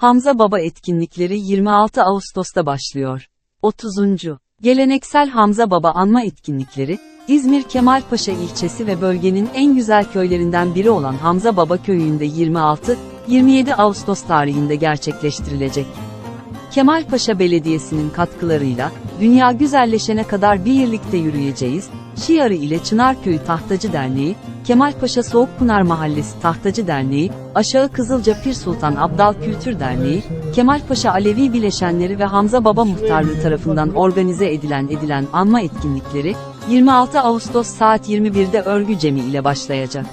Hamza Baba etkinlikleri 26 Ağustos'ta başlıyor. 30. Geleneksel Hamza Baba anma etkinlikleri, İzmir Kemalpaşa ilçesi ve bölgenin en güzel köylerinden biri olan Hamza Baba köyünde 26-27 Ağustos tarihinde gerçekleştirilecek. Kemalpaşa Belediyesi'nin katkılarıyla, dünya güzelleşene kadar birlikte yürüyeceğiz, Şiarı ile Çınarköy Tahtacı Derneği, Kemalpaşa Soğukpınar Mahallesi Tahtacı Derneği, Aşağı Kızılca Pir Sultan Abdal Kültür Derneği, Kemalpaşa Alevi Bileşenleri ve Hamza Baba Muhtarlığı tarafından organize edilen edilen anma etkinlikleri, 26 Ağustos saat 21'de Örgü Cemi ile başlayacak.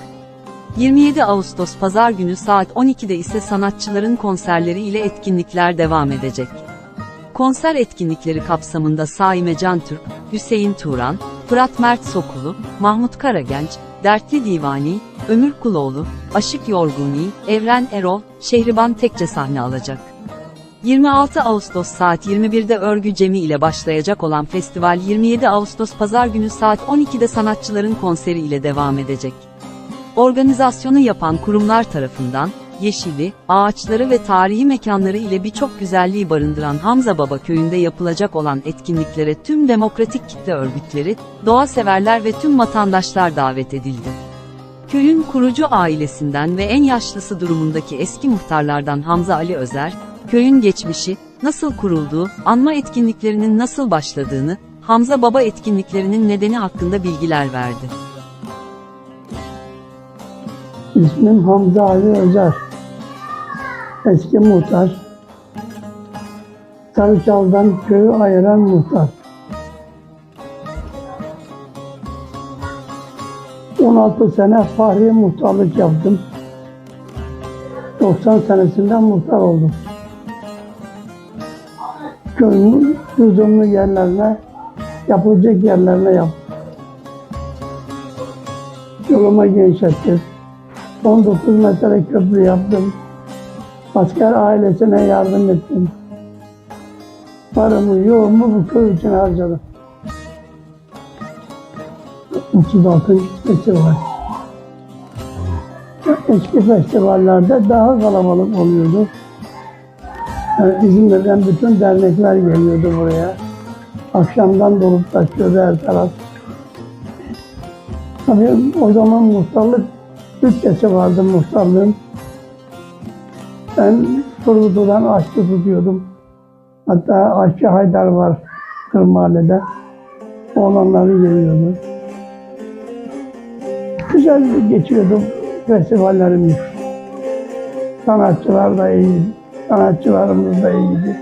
27 Ağustos Pazar günü saat 12'de ise sanatçıların konserleri ile etkinlikler devam edecek. Konser etkinlikleri kapsamında Saime Cantürk, Hüseyin Turan, Fırat Mert Sokulu, Mahmut Karagenç, Dertli Divani, Ömür Kuloğlu, Aşık Yorguni, Evren Erol, Şehriban Tekçe sahne alacak. 26 Ağustos saat 21'de Örgü Cemi ile başlayacak olan festival 27 Ağustos Pazar günü saat 12'de sanatçıların konseri ile devam edecek. Organizasyonu yapan kurumlar tarafından, yeşili, ağaçları ve tarihi mekanları ile birçok güzelliği barındıran Hamza Baba köyünde yapılacak olan etkinliklere tüm demokratik kitle örgütleri, doğa severler ve tüm vatandaşlar davet edildi. Köyün kurucu ailesinden ve en yaşlısı durumundaki eski muhtarlardan Hamza Ali Özer, köyün geçmişi, nasıl kurulduğu, anma etkinliklerinin nasıl başladığını, Hamza Baba etkinliklerinin nedeni hakkında bilgiler verdi. İsmim Hamza Ali Özer. Eski muhtar. Sarıçal'dan köyü ayıran muhtar. 16 sene fahri muhtarlık yaptım. 90 senesinden muhtar oldum. Köyün lüzumlu yerlerine, yapılacak yerlerine yaptım. Yoluma genişlettim. 19 metre köprü yaptım. Asker ailesine yardım ettim. Paramı, yoğumu bu köy için harcadım. 36. festival. Eski festivallerde daha kalabalık oluyordu. Yani İzmir'den bütün dernekler geliyordu buraya. Akşamdan dolup taşıyordu her taraf. Tabii o zaman muhtarlık bütçesi vardı muhtarlığın. Ben Turgutlu'dan aşçı tutuyordum. Hatta aşçı Haydar var Kırmali'de. Oğlanları geliyordu. Güzel geçiyordu festivallerimiz. Sanatçılar da iyiydi. Sanatçılarımız da iyiydi.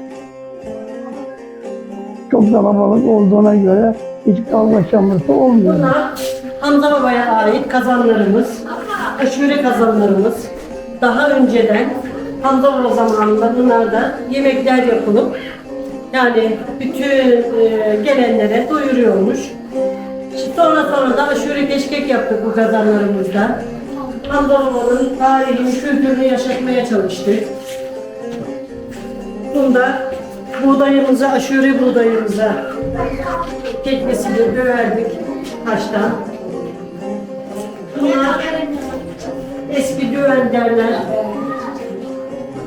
Çok kalabalık olduğuna göre hiç kavga şamırtı olmuyordu. Bunlar Hamza Baba'ya ait kazanlarımız, aşure kazanlarımız. Daha önceden Baba zamanında bunlarda yemekler yapılıp yani bütün e, gelenlere doyuruyormuş. Sonra sonra da aşure keşkek yaptık bu kazanlarımızda. Baba'nın tarihini, kültürünü yaşatmaya çalıştık. Bunda buğdayımıza, aşure buğdayımıza teknesini döverdik taştan. Bunlar eski düven derler.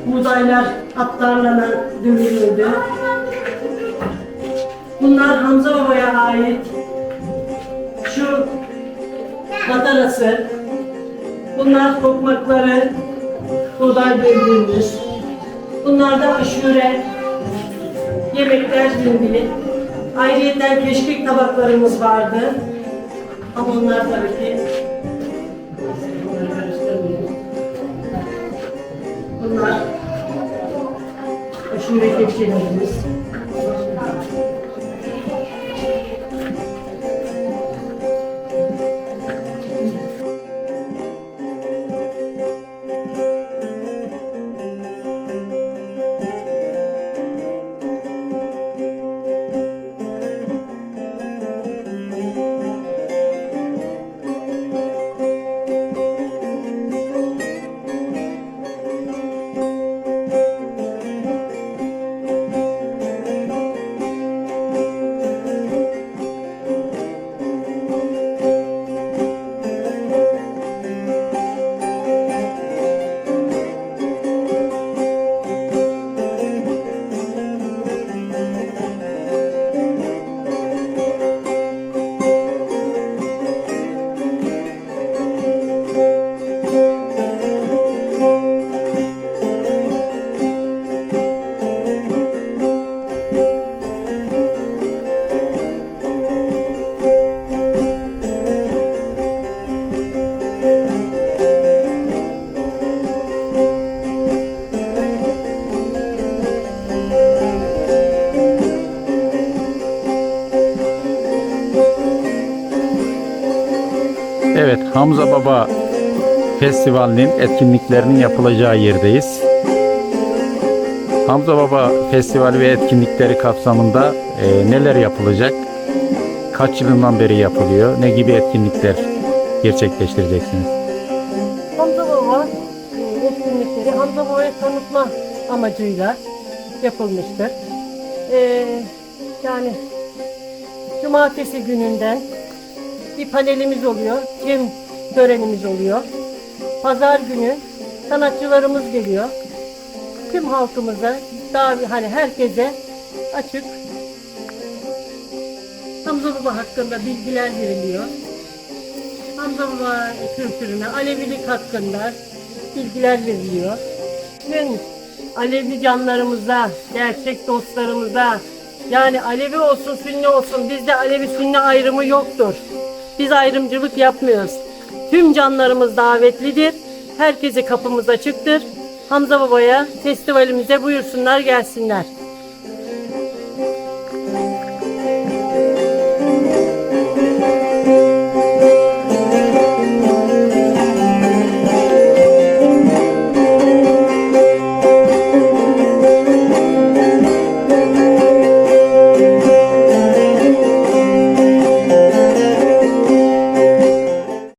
Buğdaylar atlarla dövülürdü. Bunlar Hamza Baba'ya ait şu matarası. Bunlar tokmakları, buğday dövülmüş. Bunlar da aşure, yemekler zinciri. Ayrıyeten keşkek tabaklarımız vardı. Ama onlar tabii ki. Bunlar aşure kepçelerimiz. Evet, Hamza Baba Festivali'nin etkinliklerinin yapılacağı yerdeyiz. Hamza Baba Festivali ve etkinlikleri kapsamında e, neler yapılacak? Kaç yılından beri yapılıyor? Ne gibi etkinlikler gerçekleştireceksiniz? Hamza Baba e, etkinlikleri Hamza Baba'yı tanıtma amacıyla yapılmıştır. E, yani cumartesi gününden bir panelimiz oluyor, cem törenimiz oluyor. Pazar günü sanatçılarımız geliyor. Tüm halkımıza, daha hani herkese açık Hamza Baba hakkında bilgiler veriliyor. Hamza Baba kültürüne, Alevilik hakkında bilgiler veriliyor. Tüm Alevi canlarımıza, gerçek dostlarımıza, yani Alevi olsun, Sünni olsun, bizde Alevi Sünni ayrımı yoktur. Biz ayrımcılık yapmıyoruz. Tüm canlarımız davetlidir. Herkese kapımız açıktır. Hamza Baba'ya, festivalimize buyursunlar gelsinler.